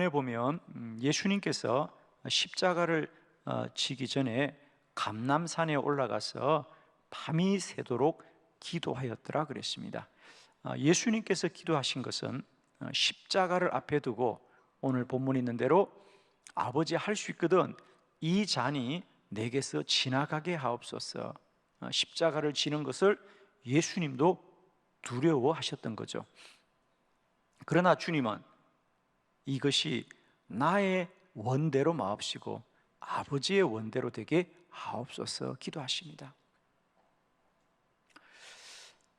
에 보면 음, 예수님께서 십자가를 어, 지기 전에 감남산에 올라가서 밤이 새도록 기도하였더라 그랬습니다. 아, 예수님께서 기도하신 것은 어, 십자가를 앞에 두고 오늘 본문 있는 대로 아버지 할 수 있거든 이 잔이 내게서 지나가게 하옵소서. 어, 십자가를 지는 것을 예수님도 두려워하셨던 거죠. 그러나 주님은 이것이 나의 원대로 마옵시고 아버지의 원대로 되게 하옵소서 기도하십니다.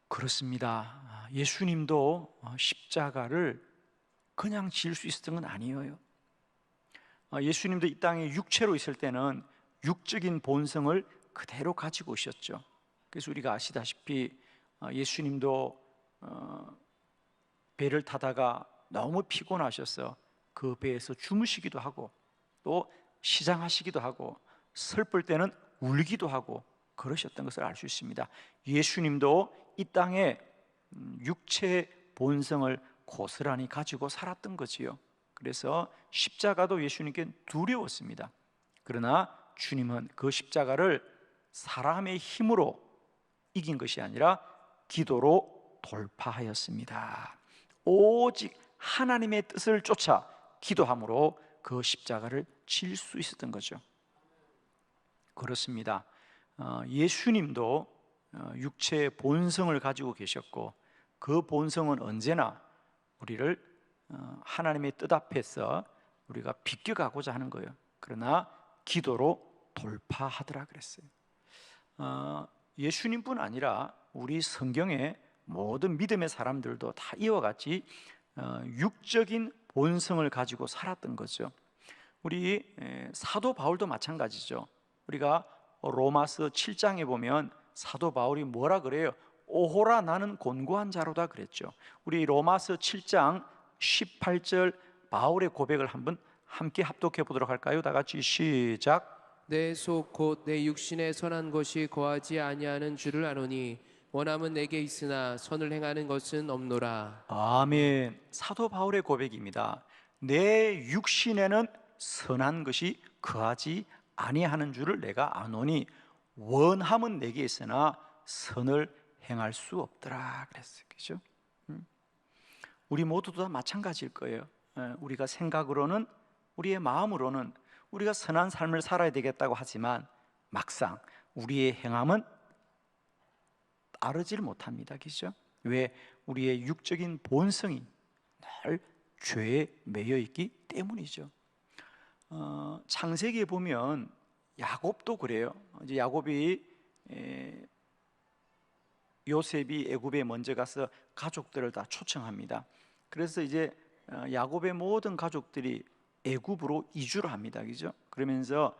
그렇습니다. 예수님도 십자가를 그냥 지을 수 있었던 건 아니에요. 예수님도 이 땅에 육체로 있을 때는 육적인 본성을 그대로 가지고 오셨죠. 그래서 우리가 아시다시피 예수님도 어, 배를 타다가 너무 피곤하셔서 그 배에서 주무시기도 하고 또 시장하시기도 하고 슬플 때는 울기도 하고 그러셨던 것을 알 수 있습니다. 예수님도 이 땅에 음, 육체의 본성을 고스란히 가지고 살았던 거지요. 그래서 십자가도 예수님께 두려웠습니다. 그러나 주님은 그 십자가를 사람의 힘으로 이긴 것이 아니라 기도로 돌파하였습니다. 오직 하나님의 뜻을 쫓아 기도함으로 그 십자가를 질 수 있었던 거죠. 그렇습니다. 어, 예수님도 어, 육체의 본성을 가지고 계셨고 그 본성은 언제나 우리를 어, 하나님의 뜻 앞에서 우리가 비껴가고자 하는 거예요. 그러나 기도로 돌파하더라 그랬어요. 예수님뿐 아니라 우리 성경의 모든 믿음의 사람들도 다 이와 같이 육적인 본성을 가지고 살았던 거죠. 우리 사도 바울도 마찬가지죠. 우리가 로마서 7장에 보면 사도 바울이 뭐라 그래요? 오호라 나는 곤고한 자로다 그랬죠. 우리 로마서 7장 18절 바울의 고백을 한번 함께 합독해 보도록 할까요? 다 같이 시작. 내 속 곧 내 육신에 선한 것이 거하지 아니하는 줄을 아노니 원함은 내게 있으나 선을 행하는 것은 없노라. 아멘. 사도 바울의 고백입니다. 내 육신에는 선한 것이 거하지 아니하는 줄을 내가 아노니 원함은 내게 있으나 선을 행할 수 없더라 그랬어요. 그죠? 음. 우리 모두도 다 마찬가지일 거예요. 예, 우리가 생각으로는 우리의 마음으로는 우리가 선한 삶을 살아야 되겠다고 하지만 막상 우리의 행함은 따르질 못합니다. 그죠? 왜 우리의 육적인 본성이 늘 죄에 매여 있기 때문이죠. 어, 창세기에 보면 야곱도 그래요. 이제 야곱이 에, 요셉이 애굽에 먼저 가서 가족들을 다 초청합니다. 그래서 이제 어, 야곱의 모든 가족들이 애굽으로 이주를 합니다. 그죠? 그러면서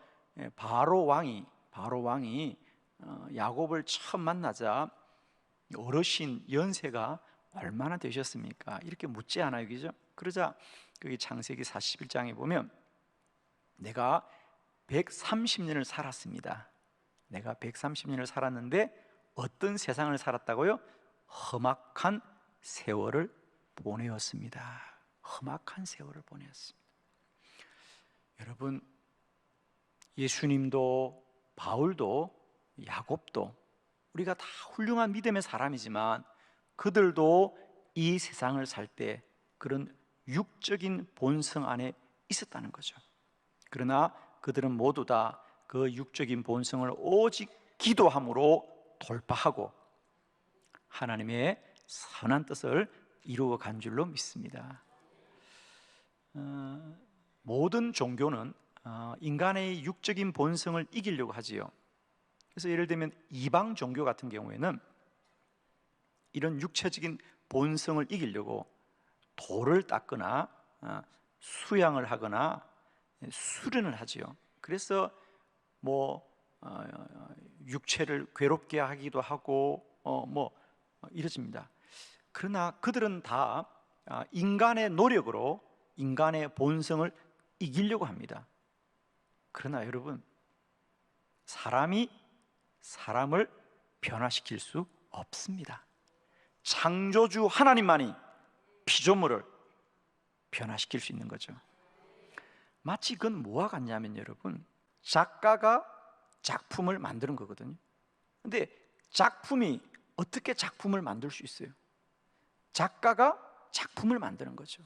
바로 왕이 바로 왕이 어, 야곱을 처음 만나자 어르신 연세가 얼마나 되셨습니까? 이렇게 묻지 않아요. 그죠? 그러자 그 창세기 41장에 보면 내가 130년을 살았습니다. 내가 130년을 살았는데 어떤 세상을 살았다고요? 험악한 세월을 보내었습니다. 험악한 세월을 보내었습니다. 여러분, 예수님도 바울도 야곱도 우리가 다 훌륭한 믿음의 사람이지만 그들도 이 세상을 살 때 그런 육적인 본성 안에 있었다는 거죠. 그러나 그들은 모두 다 그 육적인 본성을 오직 기도함으로 돌파하고 하나님의 선한 뜻을 이루어 간 줄로 믿습니다. 어, 모든 종교는 어, 인간의 육적인 본성을 이기려고 하지요. 그래서 예를 들면 이방 종교 같은 경우에는 이런 육체적인 본성을 이기려고 돌을 닦거나 어, 수양을 하거나 수련을 하지요. 그래서 뭐 어, 육체를 괴롭게 하기도 하고 어, 뭐 이러집니다. 그러나 그들은 다 아, 인간의 노력으로 인간의 본성을 이기려고 합니다. 그러나 여러분 사람이 사람을 변화시킬 수 없습니다. 창조주 하나님만이 피조물을 변화시킬 수 있는 거죠. 마치 그건 뭐와 같냐면 여러분 작가가 작품을 만드는 거거든요. 근데 작품이 어떻게 작품을 만들 수 있어요? 작가가 작품을 만드는 거죠.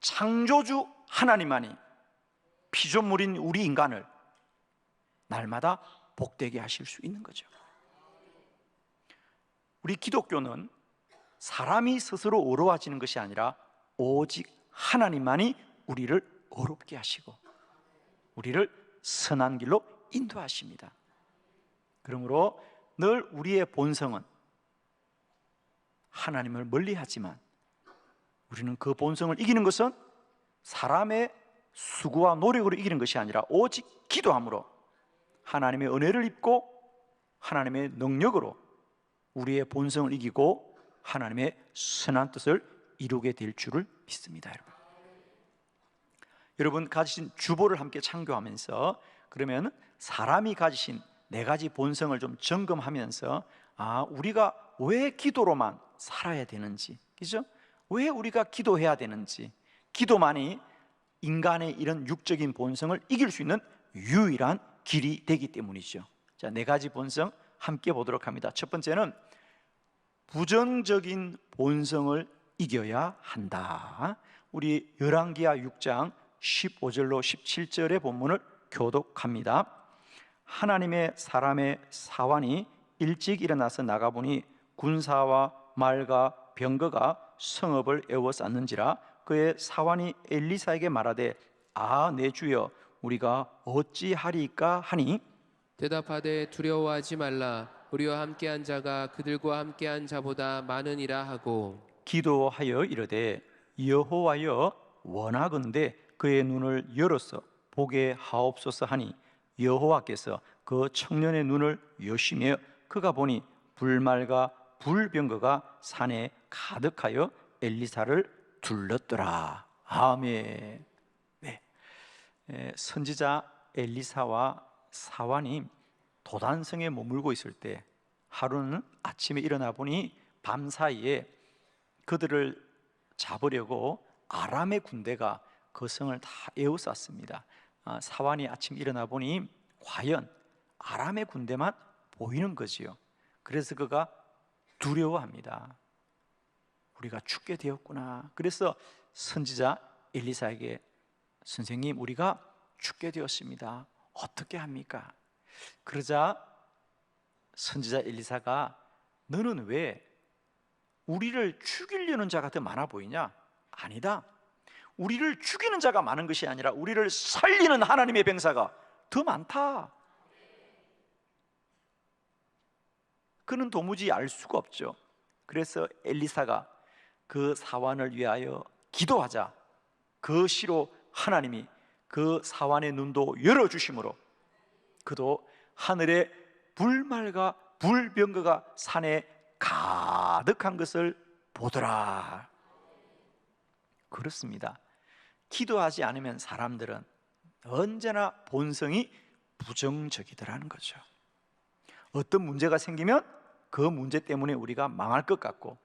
창조주 하나님만이 피조물인 우리 인간을 날마다 복되게 하실 수 있는 거죠. 우리 기독교는 사람이 스스로 어려워지는 것이 아니라 오직 하나님만이 우리를 어렵게 하시고 우리를 선한 길로 인도하십니다. 그러므로 늘 우리의 본성은 하나님을 멀리하지만 우리는 그 본성을 이기는 것은 사람의 수고와 노력으로 이기는 것이 아니라 오직 기도함으로 하나님의 은혜를 입고 하나님의 능력으로 우리의 본성을 이기고 하나님의 선한 뜻을 이루게 될 줄을 믿습니다, 여러분. 여러분 가지신 주보를 함께 창조하면서 그러면 사람이 가지신 네 가지 본성을 좀 점검하면서 아 우리가 왜 기도로만 살아야 되는지, 그죠? 왜 우리가 기도해야 되는지, 기도만이 인간의 이런 육적인 본성을 이길 수 있는 유일한 길이 되기 때문이죠. 자, 네 가지 본성 함께 보도록 합니다. 첫 번째는 부정적인 본성을 이겨야 한다. 우리 열왕기하 6장 15절로 17절의 본문을 교독합니다. 하나님의 사람의 사환이 일찍 일어나서 나가보니 군사와 말과 병거가 성읍을 에워쌌는지라 그의 사환이 엘리사에게 말하되 아 내 주여 우리가 어찌하리까 하니? 대답하되 두려워하지 말라. 우리와 함께한 자가 그들과 함께한 자보다 많으니라 하고. 기도하여 이르되 여호와여 원하건대 그의 눈을 열어서 보게 하옵소서 하니 여호와께서 그 청년의 눈을 여시며 그가 보니 불말과 불병거가 산에 가득하여 엘리사를 둘렀더라. 아멘 선지자 엘리사와 사환이 도단성에 머물고 있을 때 하루는 아침에 일어나 보니 밤 사이에 그들을 잡으려고 아람의 군대가 그 성을 다 에워쌌습니다. 아, 사환이 아침 일어나 보니 과연 아람의 군대만 보이는 거지요. 그래서 그가 두려워합니다. 우리가 죽게 되었구나. 그래서 선지자 엘리사에게 선생님 우리가 죽게 되었습니다. 어떻게 합니까? 그러자 선지자 엘리사가 너는 왜 우리를 죽이려는 자가 더 많아 보이냐? 아니다. 우리를 죽이는 자가 많은 것이 아니라 우리를 살리는 하나님의 병사가 더 많다. 그는 도무지 알 수가 없죠. 그래서 엘리사가 그 사환을 위하여 기도하자. 그 시로 하나님이 그 사환의 눈도 열어 주심으로 그도 하늘에 불말과 불병거가 산에 가득한 것을 보더라. 그렇습니다. 기도하지 않으면 사람들은 언제나 본성이 부정적이더라는 거죠. 어떤 문제가 생기면 그 문제 때문에 우리가 망할 것 같고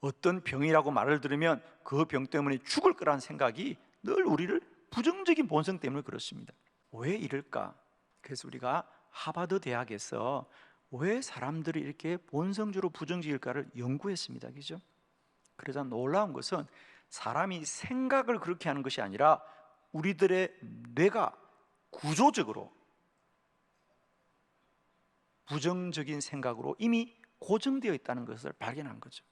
어떤 병이라고 말을 들으면 그 병 때문에 죽을 거라는 생각이 늘 우리를 부정적인 본성 때문에 그렇습니다. 왜 이럴까? 그래서 우리가 하버드 대학에서 왜 사람들이 이렇게 본성적으로 부정적일까를 연구했습니다. 그죠? 그러자 놀라운 것은 사람이 생각을 그렇게 하는 것이 아니라 우리들의 뇌가 구조적으로 부정적인 생각으로 이미 고정되어 있다는 것을 발견한 거죠.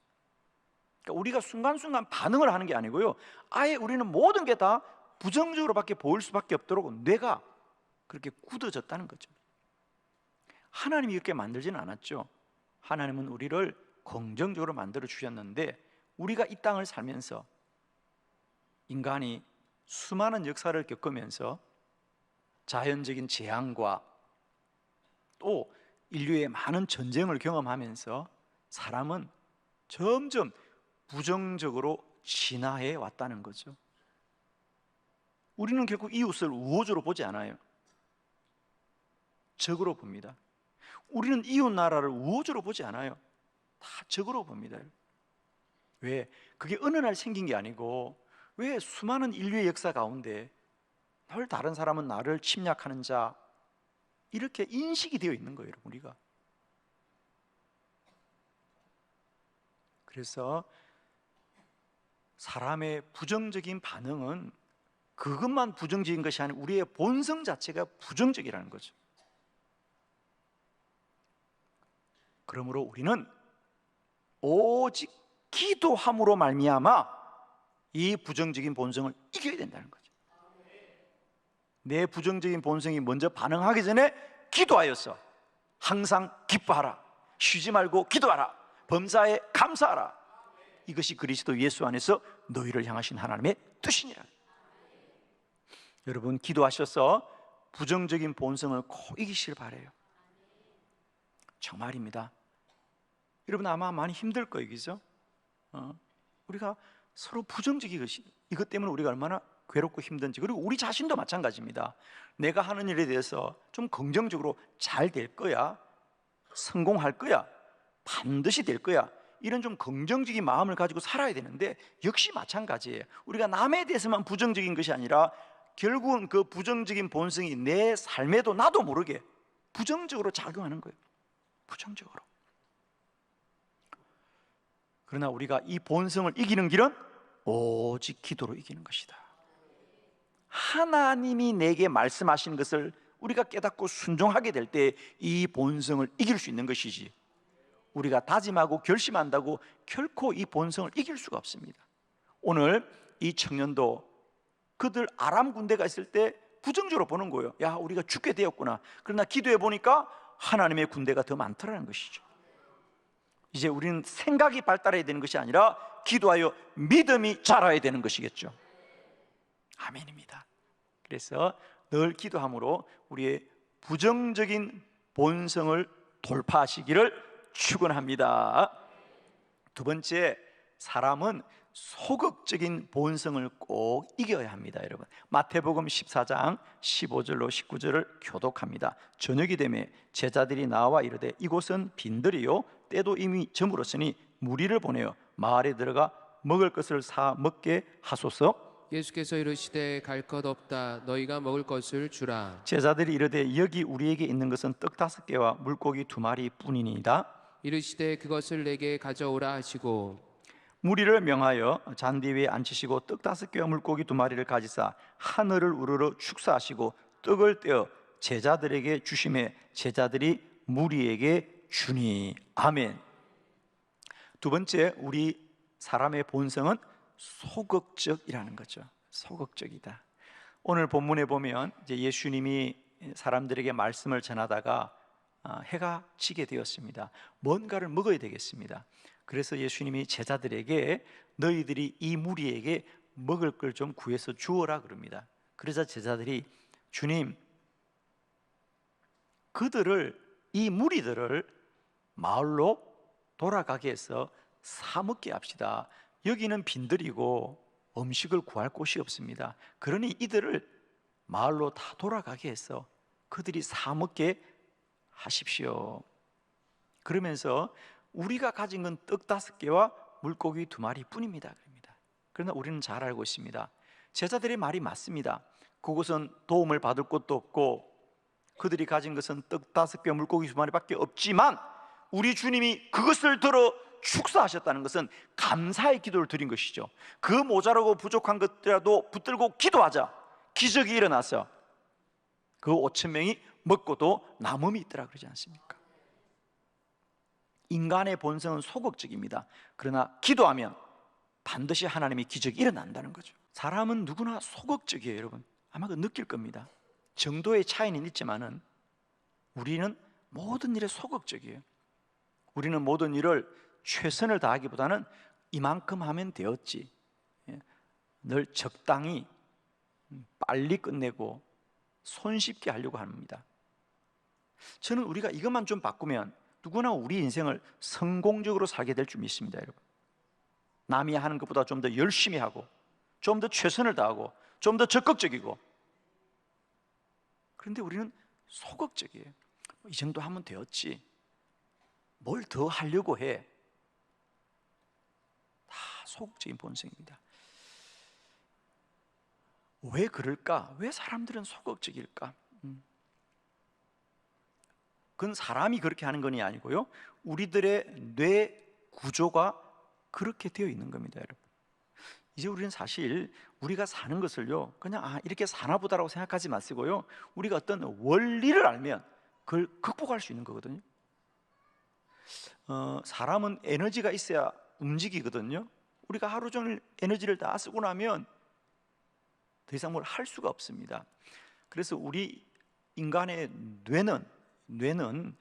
그러니까 우리가 순간순간 반응을 하는 게 아니고요. 아예 우리는 모든 게 다 부정적으로밖에 보일 수밖에 없도록 뇌가 그렇게 굳어졌다는 거죠. 하나님이 이렇게 만들지는 않았죠. 하나님은 우리를 긍정적으로 만들어 주셨는데 우리가 이 땅을 살면서 인간이 수많은 역사를 겪으면서 자연적인 재앙과 또 인류의 많은 전쟁을 경험하면서 사람은 점점 부정적으로 진화해 왔다는 거죠. 우리는 결국 이웃을 우호적으로 보지 않아요. 적으로 봅니다. 우리는 이웃 나라를 우호적으로 보지 않아요. 다 적으로 봅니다. 왜? 그게 어느 날 생긴 게 아니고 왜 수많은 인류의 역사 가운데 늘 다른 사람은 나를 침략하는 자 이렇게 인식이 되어 있는 거예요, 우리가. 그래서 사람의 부정적인 반응은 그것만 부정적인 것이 아니라 우리의 본성 자체가 부정적이라는 거죠. 그러므로 우리는 오직 기도함으로 말미암아 이 부정적인 본성을 이겨야 된다는 거죠. 내 부정적인 본성이 먼저 반응하기 전에 기도하였어. 항상 기뻐하라. 쉬지 말고 기도하라. 범사에 감사하라. 이것이 그리스도 예수 안에서 너희를 향하신 하나님의 뜻이니라. 여러분 기도하셔서 부정적인 본성을 꼭 이기시길 바래요. 정말입니다. 여러분 아마 많이 힘들 거예요, 그죠? 어, 우리가 서로 부정적인 것이 이것 때문에 우리가 얼마나 괴롭고 힘든지 그리고 우리 자신도 마찬가지입니다. 내가 하는 일에 대해서 좀 긍정적으로 잘 될 거야, 성공할 거야, 반드시 될 거야. 이런 좀 긍정적인 마음을 가지고 살아야 되는데 역시 마찬가지예요. 우리가 남에 대해서만 부정적인 것이 아니라 결국은 그 부정적인 본성이 내 삶에도 나도 모르게 부정적으로 작용하는 거예요. 부정적으로. 그러나 우리가 이 본성을 이기는 길은 오직 기도로 이기는 것이다. 하나님이 내게 말씀하시는 것을 우리가 깨닫고 순종하게 될 때 이 본성을 이길 수 있는 것이지. 우리가 다짐하고 결심한다고 결코 이 본성을 이길 수가 없습니다. 오늘 이 청년도 그들 아람 군대가 있을 때 부정적으로 보는 거예요. 야, 우리가 죽게 되었구나. 그러나 기도해 보니까 하나님의 군대가 더 많더라는 것이죠. 이제 우리는 생각이 발달해야 되는 것이 아니라 기도하여 믿음이 자라야 되는 것이겠죠. 아멘입니다. 그래서 늘 기도함으로 우리의 부정적인 본성을 돌파하시기를 축원합니다. 두 번째, 사람은 소극적인 본성을 꼭 이겨야 합니다, 여러분. 마태복음 14장 15절로 19절을 교독합니다. 저녁이 되매 제자들이 나와 이르되 이곳은 빈들이요 때도 이미 저물었으니 무리를 보내어 마을에 들어가 먹을 것을 사 먹게 하소서. 예수께서 이르시되 갈 것 없다 너희가 먹을 것을 주라 제자들이 이르되 여기 우리에게 있는 것은 떡 다섯 개와 물고기 두 마리 뿐이니이다. 이르시되 그것을 내게 가져오라 하시고 무리를 명하여 잔디 위에 앉히시고 떡 다섯 개와 물고기 두 마리를 가지사 하늘을 우러러 축사하시고 떡을 떼어 제자들에게 주심에 제자들이 무리에게 주니 아멘. 두 번째 우리 사람의 본성은 소극적이라는 거죠. 소극적이다. 오늘 본문에 보면 이제 예수님이 사람들에게 말씀을 전하다가 아, 해가 지게 되었습니다. 뭔가를 먹어야 되겠습니다. 그래서 예수님이 제자들에게 너희들이 이 무리에게 먹을 걸 좀 구해서 주어라 그럽니다. 그러자 제자들이 주님 그들을 이 무리들을 마을로 돌아가게 해서 사 먹게 합시다. 여기는 빈들이고 음식을 구할 곳이 없습니다. 그러니 이들을 마을로 다 돌아가게 해서 그들이 사 먹게 하십시오. 그러면서 우리가 가진 건 떡 다섯 개와 물고기 두 마리 뿐입니다. 그럽니다. 그러나 우리는 잘 알고 있습니다. 제자들의 말이 맞습니다. 그곳은 도움을 받을 곳도 없고 그들이 가진 것은 떡 다섯 개, 물고기 두 마리밖에 없지만 우리 주님이 그것을 들어 축사하셨다는 것은 감사의 기도를 드린 것이죠. 그 모자라고 부족한 것이라도 붙들고 기도하자. 기적이 일어나서 그 5천 명이 먹고도 남음이 있더라 그러지 않습니까? 인간의 본성은 소극적입니다. 그러나 기도하면 반드시 하나님의 기적이 일어난다는 거죠. 사람은 누구나 소극적이에요, 여러분. 아마 그 느낄 겁니다. 정도의 차이는 있지만은 우리는 모든 일에 소극적이에요. 우리는 모든 일을 최선을 다하기보다는 이만큼 하면 되었지. 예. 늘 적당히 음, 빨리 끝내고 손쉽게 하려고 합니다. 저는 우리가 이것만 좀 바꾸면 누구나 우리 인생을 성공적으로 살게 될 줄 믿습니다, 여러분. 남이 하는 것보다 좀 더 열심히 하고, 좀 더 최선을 다하고, 좀 더 적극적이고. 그런데 우리는 소극적이에요. 이 정도 하면 되었지. 뭘 더 하려고 해? 다 소극적인 본성입니다. 왜 그럴까? 왜 사람들은 소극적일까? 음. 그건 사람이 그렇게 하는 건이 아니고요. 우리들의 뇌 구조가 그렇게 되어 있는 겁니다, 여러분. 이제 우리는 사실 우리가 사는 것을요, 그냥 아 이렇게 사나 보다라고 생각하지 마시고요. 우리가 어떤 원리를 알면 그걸 극복할 수 있는 거거든요. 어, 사람은 에너지가 있어야 움직이거든요. 우리가 하루 종일 에너지를 다 쓰고 나면 더 이상 뭘 할 수가 없습니다. 그래서 우리 인간의 뇌는 뇌는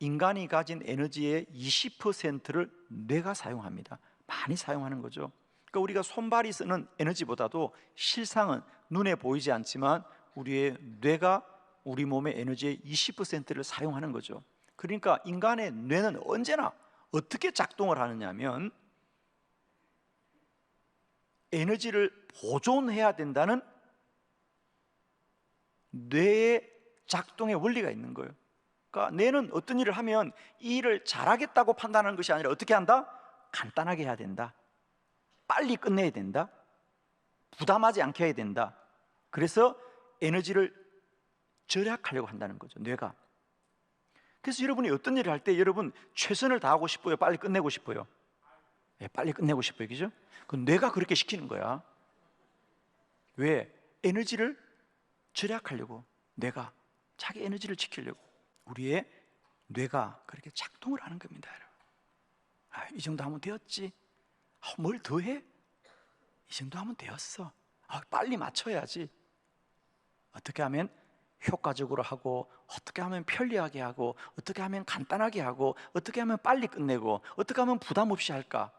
인간이 가진 에너지의 20%를 뇌가 사용합니다. 많이 사용하는 거죠. 그러니까 우리가 손발이 쓰는 에너지보다도 실상은 눈에 보이지 않지만 우리의 뇌가 우리 몸의 에너지의 20%를 사용하는 거죠. 그러니까 인간의 뇌는 언제나 어떻게 작동을 하느냐면 에너지를 보존해야 된다는 뇌의 작동의 원리가 있는 거예요. 그러니까 뇌는 어떤 일을 하면 이 일을 잘하겠다고 판단하는 것이 아니라 어떻게 한다? 간단하게 해야 된다. 빨리 끝내야 된다. 부담하지 않게 해야 된다. 그래서 에너지를 절약하려고 한다는 거죠. 뇌가. 그래서 여러분이 어떤 일을 할 때 여러분 최선을 다하고 싶어요. 빨리 끝내고 싶어요. 예, 빨리 끝내고 싶어요. 그죠? 그 뇌가 그렇게 시키는 거야. 왜? 에너지를 절약하려고 뇌가 자기 에너지를 지키려고 우리의 뇌가 그렇게 작동을 하는 겁니다. 여러분. 아, 이 정도 하면 되었지. 아, 뭘 더 해? 이 정도 하면 되었어. 아, 빨리 맞춰야지. 어떻게 하면 효과적으로 하고 어떻게 하면 편리하게 하고 어떻게 하면 간단하게 하고 어떻게 하면 빨리 끝내고 어떻게 하면 부담 없이 할까?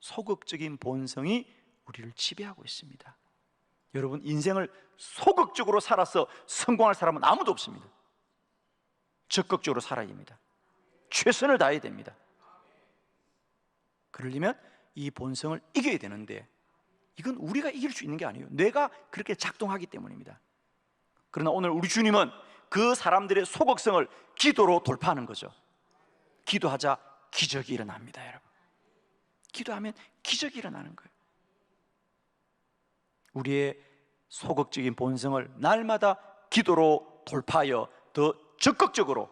소극적인 본성이 우리를 지배하고 있습니다. 여러분 인생을 소극적으로 살아서 성공할 사람은 아무도 없습니다. 적극적으로 살아야 됩니다. 최선을 다해야 됩니다. 그러려면 이 본성을 이겨야 되는데 이건 우리가 이길 수 있는 게 아니에요. 뇌가 그렇게 작동하기 때문입니다. 그러나 오늘 우리 주님은 그 사람들의 소극성을 기도로 돌파하는 거죠. 기도하자 기적이 일어납니다, 여러분. 기도하면 기적이 일어나는 거예요. 우리의 소극적인 본성을 날마다 기도로 돌파하여 더 적극적으로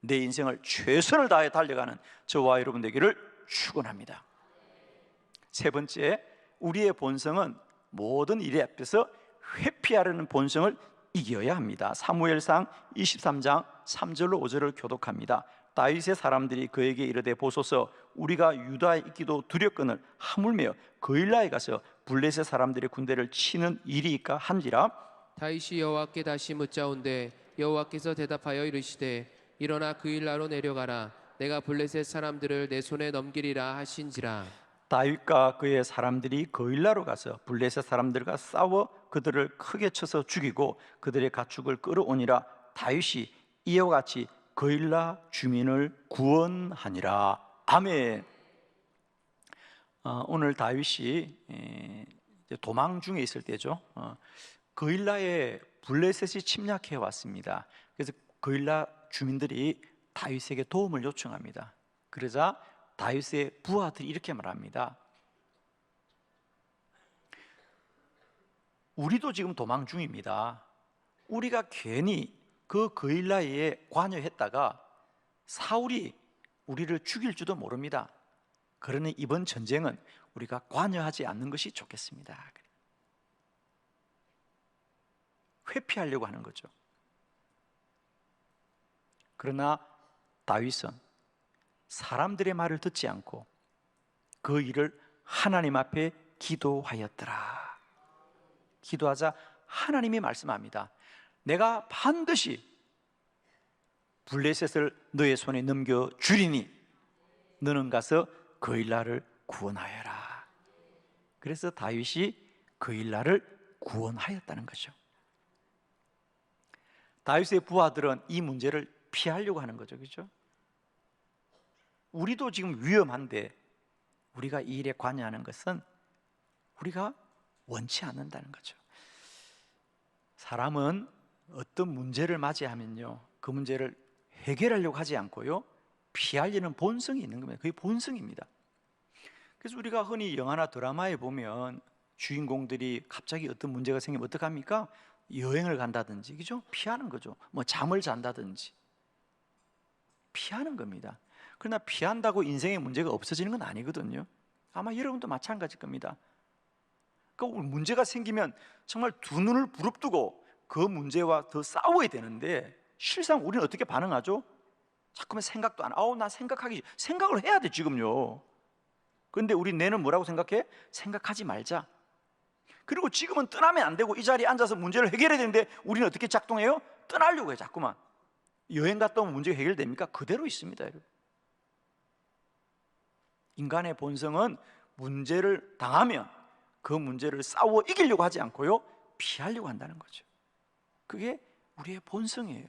내 인생을 최선을 다해 달려가는 저와 여러분 되기를 축원합니다. 세 번째, 우리의 본성은 모든 일에 앞에서 회피하려는 본성을 이겨야 합니다. 사무엘상 23장 3절로 5절을 교독합니다. 다윗의 사람들이 그에게 이르되 보소서 우리가 유다에 있기도 두렵거늘 하물며 거일라에 가서 블레셋 사람들의 군대를 치는 일이니까 한지라. 다윗이 여호와께 다시 묻자온데 여호와께서 대답하여 이르시되 일어나 그 일나로 내려가라. 내가 블레셋 사람들을 내 손에 넘기리라 하신지라. 다윗과 그의 사람들이 거일라로 가서 블레셋 사람들과 싸워 그들을 크게 쳐서 죽이고 그들의 가축을 끌어오니라. 다윗이 이와 같이 거일라 주민을 구원하니라. 아멘. 어, 오늘 다윗이 도망 중에 있을 때죠. 어, 거일라에 블레셋이 침략해 왔습니다. 그래서 거일라 주민들이 다윗에게 도움을 요청합니다. 그러자 다윗의 부하들이 이렇게 말합니다. 우리도 지금 도망 중입니다. 우리가 괜히 그 거일라에 관여했다가 사울이 우리를 죽일지도 모릅니다. 그러니 이번 전쟁은 우리가 관여하지 않는 것이 좋겠습니다. 회피하려고 하는 거죠. 그러나 다윗은 사람들의 말을 듣지 않고 그 일을 하나님 앞에 기도하였더라. 기도하자 하나님이 말씀합니다. 내가 반드시 블레셋을 너의 손에 넘겨 주리니 너는 가서 그일라를 구원하여라. 그래서 다윗이 그일라를 구원하였다는 거죠. 다윗의 부하들은 이 문제를 피하려고 하는 거죠. 그렇죠? 우리도 지금 위험한데 우리가 이 일에 관여하는 것은 우리가 원치 않는다는 거죠. 사람은 어떤 문제를 맞이하면요, 그 문제를 해결하려고 하지 않고요, 피하려는 본성이 있는 겁니다. 그게 본성입니다. 그래서 우리가 흔히 영화나 드라마에 보면 주인공들이 갑자기 어떤 문제가 생기면 어떡합니까? 여행을 간다든지, 그죠? 피하는 거죠. 뭐 잠을 잔다든지. 피하는 겁니다. 그러나 피한다고 인생의 문제가 없어지는 건 아니거든요. 아마 여러분도 마찬가지일 겁니다. 그러니까 문제가 생기면 정말 두 눈을 부릅뜨고 그 문제와 더 싸워야 되는데 실상 우리는 어떻게 반응하죠? 자꾸만 생각도 안. 아우 나 생각하기 생각을 해야 돼 지금요. 그런데 우리 뇌는 뭐라고 생각해? 생각하지 말자. 그리고 지금은 떠나면 안 되고 이 자리에 앉아서 문제를 해결해야 되는데 우리는 어떻게 작동해요? 떠나려고 해 자꾸만. 여행 갔다 오면 문제가 해결됩니까? 그대로 있습니다, 여러분. 인간의 본성은 문제를 당하면 그 문제를 싸워 이기려고 하지 않고요 피하려고 한다는 거죠. 그게 우리의 본성이에요.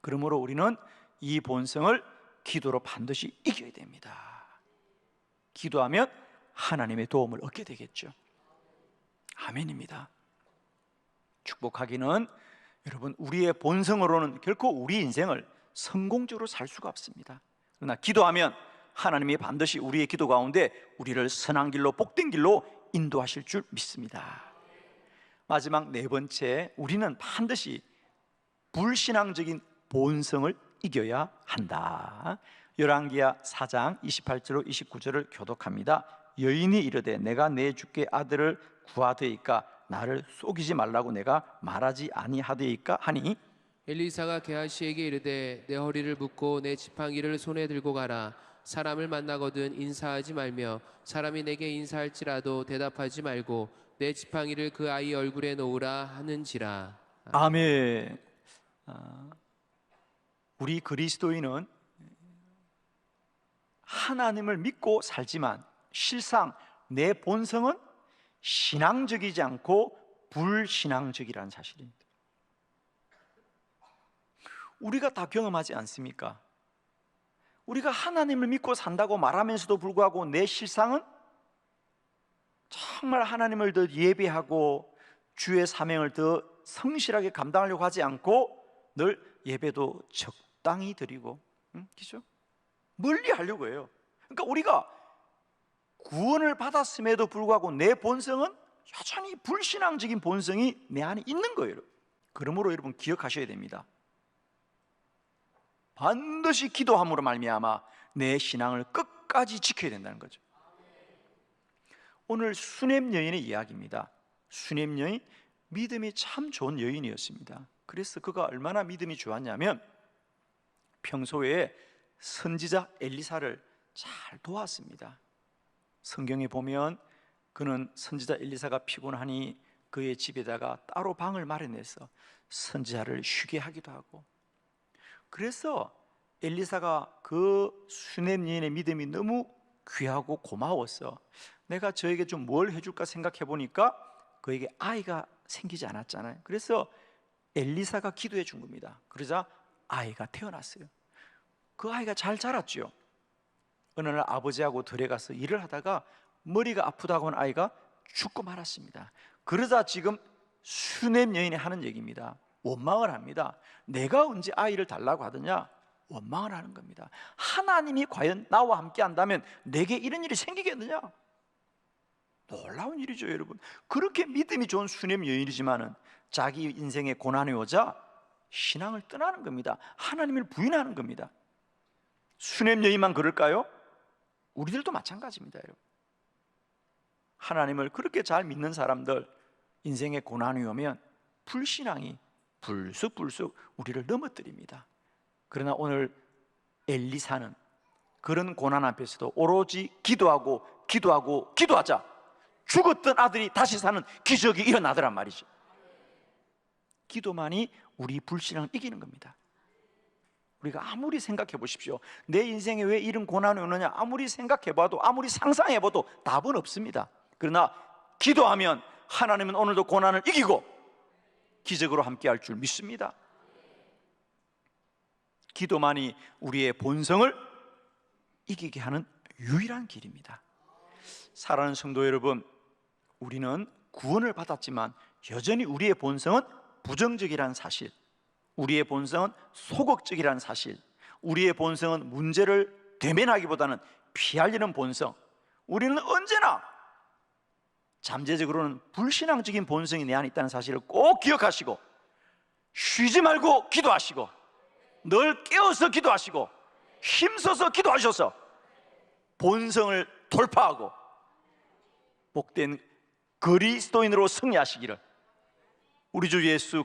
그러므로 우리는 이 본성을 기도로 반드시 이겨야 됩니다. 기도하면 하나님의 도움을 얻게 되겠죠. 아멘입니다. 축복하기는 여러분 우리의 본성으로는 결코 우리 인생을 성공적으로 살 수가 없습니다. 그러나 기도하면 하나님이 반드시 우리의 기도 가운데 우리를 선한 길로 복된 길로 인도하실 줄 믿습니다. 마지막 네 번째, 우리는 반드시 불신앙적인 본성을 이겨야 한다. 열왕기야 4장 28절로 29절을 교독합니다. 여인이 이르되 내가 내 주께 아들을 구하되이까 나를 속이지 말라고 내가 말하지 아니하되이까 하니 엘리사가 게하시에게 이르되 내 허리를 묶고 내 지팡이를 손에 들고 가라 사람을 만나거든 인사하지 말며 사람이 내게 인사할지라도 대답하지 말고 내 지팡이를 그 아이 얼굴에 놓으라 하는지라 아멘. 아, 우리 그리스도인은 하나님을 믿고 살지만 실상 내 본성은 신앙적이지 않고 불신앙적이라는 사실입니다. 우리가 다 경험하지 않습니까? 우리가 하나님을 믿고 산다고 말하면서도 불구하고 내 실상은 정말 하나님을 더 예배하고 주의 사명을 더 성실하게 감당하려고 하지 않고 늘 예배도 적당히 드리고 응? 그죠? 멀리 하려고 해요. 그러니까 우리가 구원을 받았음에도 불구하고 내 본성은 여전히 불신앙적인 본성이 내 안에 있는 거예요. 그러므로 여러분 기억하셔야 됩니다. 반드시 기도함으로 말미암아 내 신앙을 끝까지 지켜야 된다는 거죠. 오늘 수냄 여인의 이야기입니다. 수냄 여인 믿음이 참 좋은 여인이었습니다. 그래서 그가 얼마나 믿음이 좋았냐면 평소에 선지자 엘리사를 잘 도왔습니다. 성경에 보면 그는 선지자 엘리사가 피곤하니 그의 집에다가 따로 방을 마련해서 선지자를 쉬게 하기도 하고 그래서 엘리사가 그 수냄 여인의 믿음이 너무 귀하고 고마웠어. 내가 저에게 좀 뭘 해줄까 생각해 보니까 그에게 아이가 생기지 않았잖아요. 그래서 엘리사가 기도해 준 겁니다. 그러자 아이가 태어났어요. 그 아이가 잘 자랐죠. 어느 날 아버지하고 들에 가서 일을 하다가 머리가 아프다고 한 아이가 죽고 말았습니다. 그러자 지금 수냄 여인이 하는 얘기입니다. 원망을 합니다. 내가 언제 아이를 달라고 하더냐? 원망을 하는 겁니다. 하나님이 과연 나와 함께 한다면 내게 이런 일이 생기겠느냐? 놀라운 일이죠, 여러분. 그렇게 믿음이 좋은 수냄 여인이지만은 자기 인생의 고난이 오자 신앙을 떠나는 겁니다. 하나님을 부인하는 겁니다. 수냄 여인만 그럴까요? 우리들도 마찬가지입니다, 여러분. 하나님을 그렇게 잘 믿는 사람들 인생의 고난이 오면 불신앙이 불쑥불쑥 우리를 넘어뜨립니다. 그러나 오늘 엘리사는 그런 고난 앞에서도 오로지 기도하고 기도하고 기도하자 죽었던 아들이 다시 사는 기적이 일어나더란 말이죠. 기도만이 우리 불신앙을 이기는 겁니다. 우리가 아무리 생각해 보십시오. 내 인생에 왜 이런 고난이 오느냐? 아무리 생각해 봐도 아무리 상상해 봐도 답은 없습니다. 그러나 기도하면 하나님은 오늘도 고난을 이기고 기적으로 함께 할 줄 믿습니다. 기도만이 우리의 본성을 이기게 하는 유일한 길입니다. 사랑하는 성도 여러분, 우리는 구원을 받았지만 여전히 우리의 본성은 부정적이라는 사실, 우리의 본성은 소극적이라는 사실, 우리의 본성은 문제를 대면하기보다는 피하려는 본성. 우리는 언제나 잠재적으로는 불신앙적인 본성이 내 안에 있다는 사실을 꼭 기억하시고 쉬지 말고 기도하시고 늘 깨어서 기도하시고 힘써서 기도하셔서 본성을 돌파하고 복된 그리스도인으로 승리하시기를 우리 주 예수 그리스도